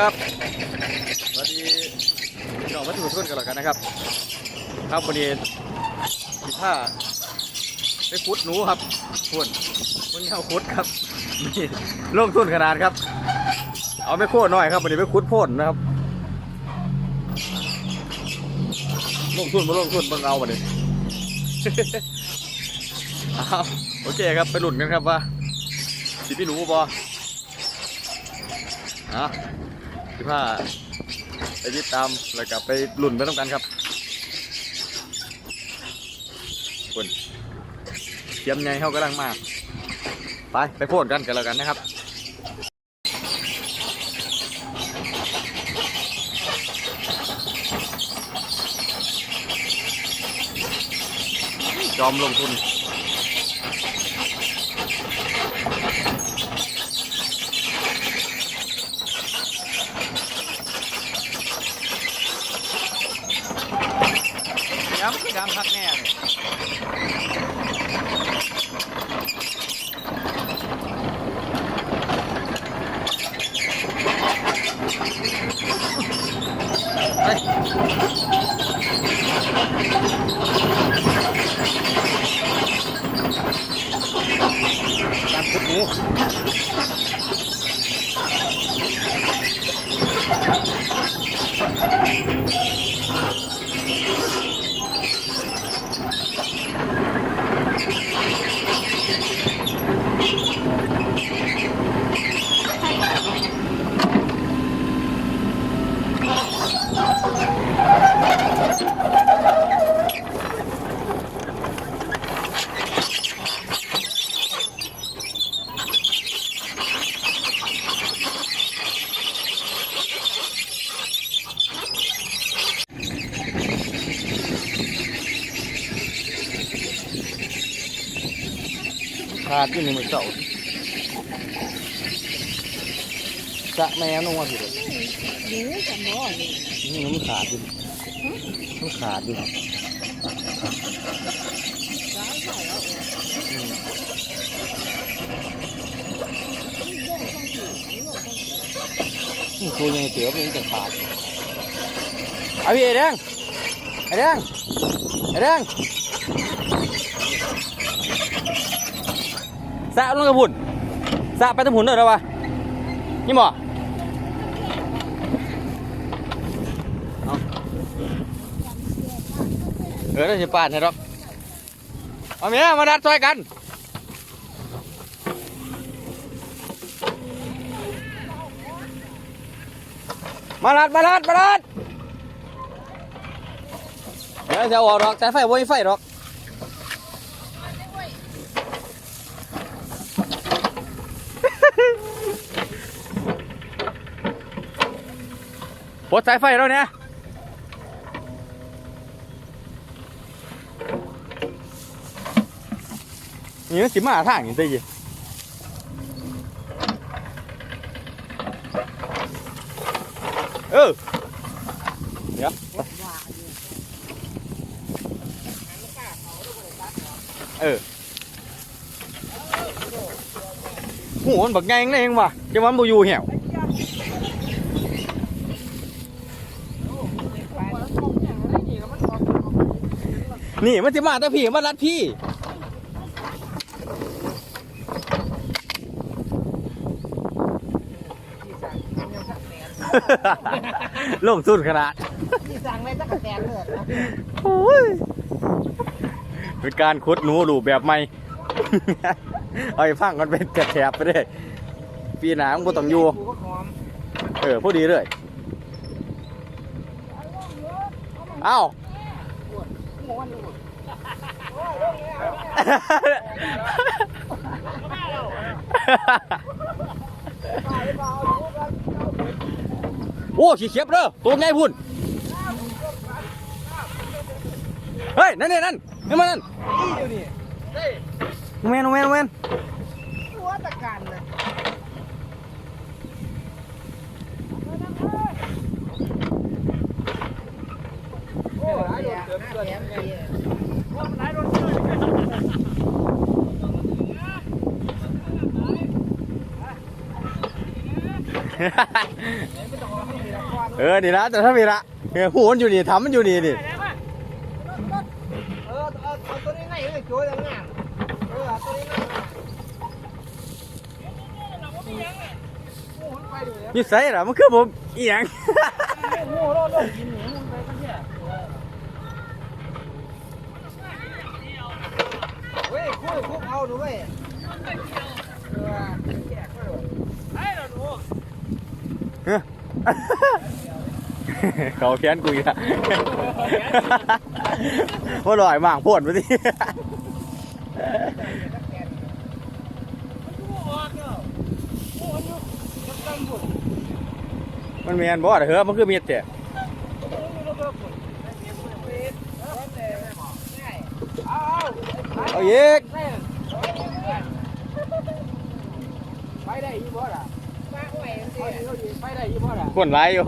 ครับสวัสดีพี่น้องวัตถุทุนกันแล้วกันนะครับ ครับวันนี้สิท่าไปขุดหนูครับทุนมันเอาขุดครับนี่ลงทุนขนาดครับ เอาไม่โค่นหน่อยครับวันนี้ไปขุดพ่นนะครับลงทุนมาลงทุนบิ่งเอาวันนี้เอาโอเคครับไปหลุนกันครับว่าสิพี่หนูบออะ สิผ้าไปติดตามแล้วก็ไปหลุนไปต้องกันครับคนเตรียมไงเขากำลังมา ไปไปโพดกันกันแล้วกันนะครับยอมลงทุน ย้ำพักแน่เลยไปการพุดหมูาดอยู่ในมือเสาจะแม่นงว่าผิดเลยหนูกับหมอนี่นี่มันขาดอยู่มันขาดอยู่ร้ายใส่เอาเองอืมโยกต้องถือโยกต้องถือนี่ตัวยังเตี๋ยวมันจะขาดเอาพี่ไอ้แดงไอ้แดงไอ้แดง สะลงกระพุ่นสะไปตะพุ่นเลยหรอวะนี่หมอเอาเออได้สิปาดให้ดอกเอาเมียมาดัดซอยกันมาลัดมาลัดมาลัดเดี๋ยวจะออกดอกแต่ไฟบ่มีไฟดอก ปลดสายไฟแล้วเนี่ยนี่มันสิมาทางนี่ตีเออเดี๋ยวว่าอยู่เออหูมันบักไงงเลยเองว่ะจะมันบ่อยู่เหี่ยว นี่มันจะมาแต่พี่มันรัดพี่ ลงทุนขนาดที่สั่งไว้ตั้งแต่แตนเลยนะโอ้ยเป็นการคุดหนูรูปแบบใหม่ เอาไปฟังกันเป็นแถบๆไปเลยปีหน้ามันก็ต้องอยู่กูก็หอมเออพอดีเลย เอ้าม้วนเลย โอ้ขี้เขียบเด้อตัวไงพุ่นเฮ้ย นั่นนี่นั่นนี่มานั่นนี่อยู่นี่แมนแมนแมน ตัวตะการเลยโอ้ยเดี๋ยวเดี๋ยวเดี๋ยวเดี๋ยว เออนี่ละแต่ถ้ามีละเออหูมันอยู่นี่ทำมันอยู่นี่นี่เออเอาเอาตัวนี้ไงเลยโจ้ยงงามเออเอาตัวนี้ไงโอ้มันไปดูแล้วอยู่ไสล่ะมันคือผมอีหยังโอ้โลดโลดกินหนีมันไปกันเนี่ยเว้ยคุยคุกเอาดูเว้ยเออแจกไปเลยเฮ้ย เขาแค้นกูอีกแล้วว่าลอยมากโพดมาสิมันเมียนบ่เด้อเฮ้อมันคือเมียดแต่เอาอีกไปได้ยี่บ่ล่ะมาไหวไปได้ยี่บ่ล่ะ คนไรอยู่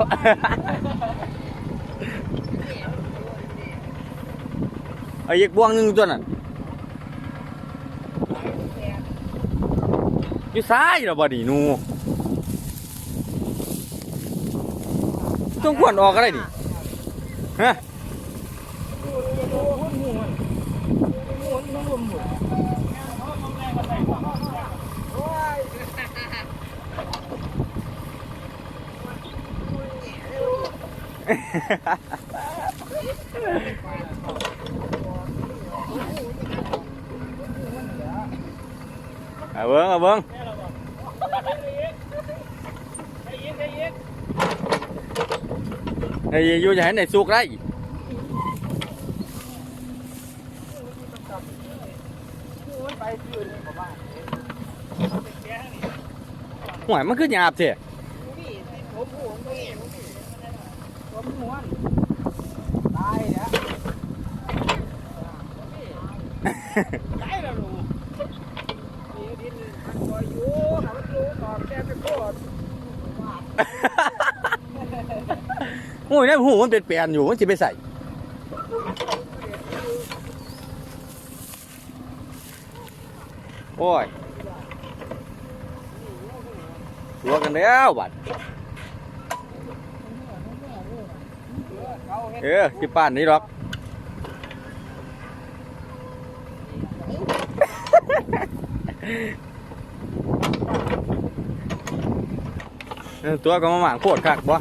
เอาอีกบ่วงหนึงตัวนั้นอยู่ซ้ายเหรอบ่ดีนูต้องควรออกอะไรดิฮะ เอาเบิ้งเอาเบิ้งไอ้ยูจะให้ไหนสุกได้ห่วยมันคือหยาบเถอะ โอ้ยนี่หูมันเป็นแปลนอยู่มันจะไปใส่โอ้ยตัวกันแล้วบัด เขาเฮ็ดเออที่ป้านนี้หรอกเออตัวก็มาหมางโคตรคักบ่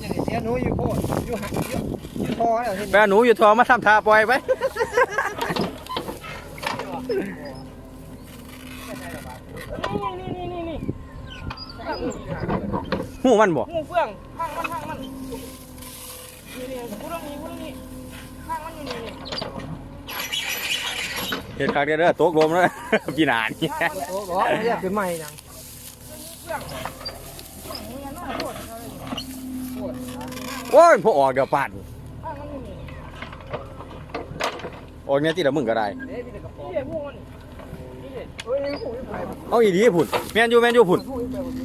อย่างเสียหนูอยู่โคตรอยู่หักอยู่อยู่พอแล้วเห็นแม่หนูอยู่ทอมาทำทาปล่อยไปนี่นี่นี่นี่หูมันบ่งูเฟื่องข้าง มันข้างมันนี่นี่กูต้องมีกูต้องมีข้างมันอยู่นี่นี่เห็ดคักเด้อเด้อโต๊ะลมเลยพี่นานนี่โอ้โหเรียกขึ้นใหม่ยังโอ้ยพอออกเดี๋ยวปาดออกเนี่ยที่ละมึงก็ได้เฮ้ยพี่เด็กกระป๋องนี่พวกมันนี่เฮ้ยหูยไปเอาอีดีพุ่นแม่นอยู่แม่นอยู่พุ่นหูยไปหมด มั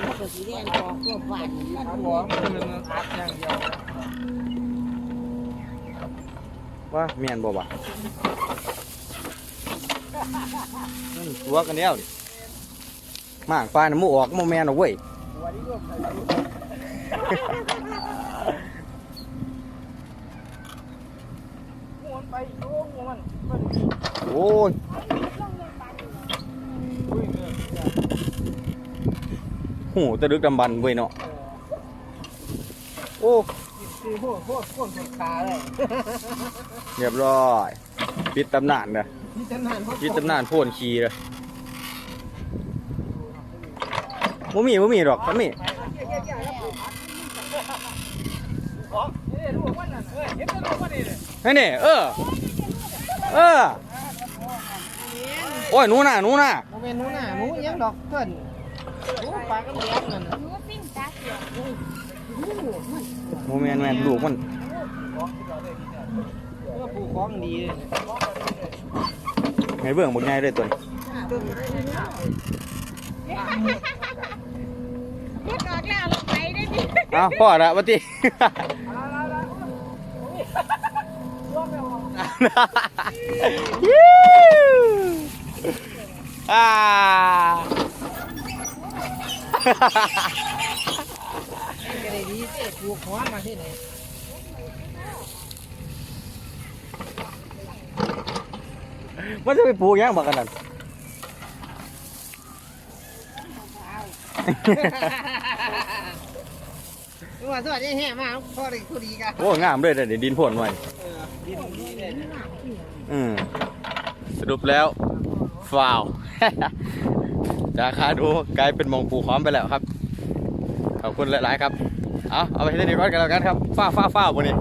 นก็ สีแดงกอกตัวฝันมันครับหัผวมมันอัดอย่างเดียวว่าแม่นบ่วะนั่นตัวกันแล้วมางปลาน่ะหมูออกมแมนเอาเว้ยวันนี้ก็ใส่หัวมันไปโยวมันมันโอ้ยอุ้ยเงิน หูตะดึกดำบันเว้ยเนาะโอ้คือพวกพวกพวกคนขาเลยเรียบร้อยปิดตำนานเด้อนี่ตำนานพวกปิดตำนานโพ่นขี้เลยบ่มีบ่มีดอกบ่มีของนี่ลูกมันน่ะเออเห็นแต่ลูกมันนี่เลยนั่นนี่เออ เออ โอ้ยหนูน่ะหนูน่ะโมเมนต์นู้นน่ะหมูยังดอกเกินหมู ปลาก็เลี้ยงนั่นน่ะโมเมนแมนลูกมันเพื่อผูกของดีไงเบื้องบักใหญ่เลยตัวนี้เล็กออกแล้วลงไปได้ดิอ้าวพ่อละวัติอ่า ก็ได้ดีสิปลูกหอมมาที่ไหนมันจะไปปลูกหยังบักกันนั่นว่าสวัสดีแห่มาพอได้คุดีกันโอ้งามเลยเดี๋ยวดินพ่นไว้เออดีดีเลยนะอืมสรุปแล้วฟาว จากคาดูกลายเป็นมองปลูกหอมไปแล้วครับ ขอบคุณหลาย ๆ ครับ เอาเอาไปที่นี่รอดกันแล้วกันครับฟ้าฟ้าฟ้าบนนี้